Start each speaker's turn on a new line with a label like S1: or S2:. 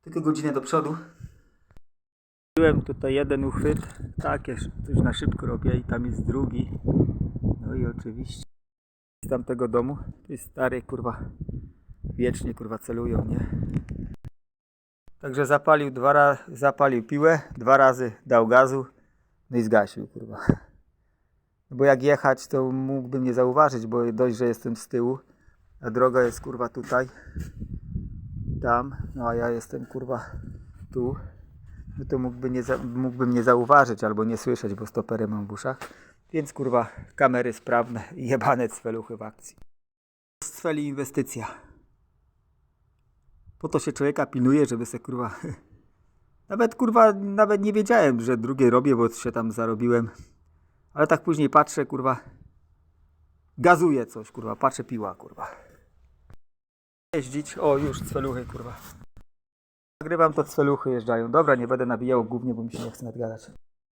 S1: Tylko godzinę do przodu. Byłem tutaj jeden uchwyt, takie coś na szybko robię i tam jest drugi. No i oczywiście z tamtego domu, to jest stary kurwa, wiecznie kurwa celują, nie? Także zapalił dwa razy, zapalił piłę, dwa razy dał gazu, no i zgasił kurwa. No Bo jak jechać, to mógłbym nie zauważyć, bo dość, że jestem z tyłu, a droga jest kurwa tutaj, tam, no a ja jestem kurwa tu, no to mógłby nie za, mógłbym nie zauważyć albo nie słyszeć, bo stopery mam w uszach. Więc kurwa, kamery sprawne i jebane cweluchy w akcji. Cweli inwestycja. Po to się człowieka pilnuje, żeby se kurwa... Nawet kurwa, nawet nie wiedziałem, że drugie robię, bo się tam zarobiłem. Ale tak później patrzę, kurwa... Gazuje coś, kurwa, patrzę piła, kurwa. Jeździć, o już cweluchy, kurwa. Nagrywam to cweluchy jeżdżają. Dobra, nie będę nabijał głównie, bo mi się nie chce nadgadać.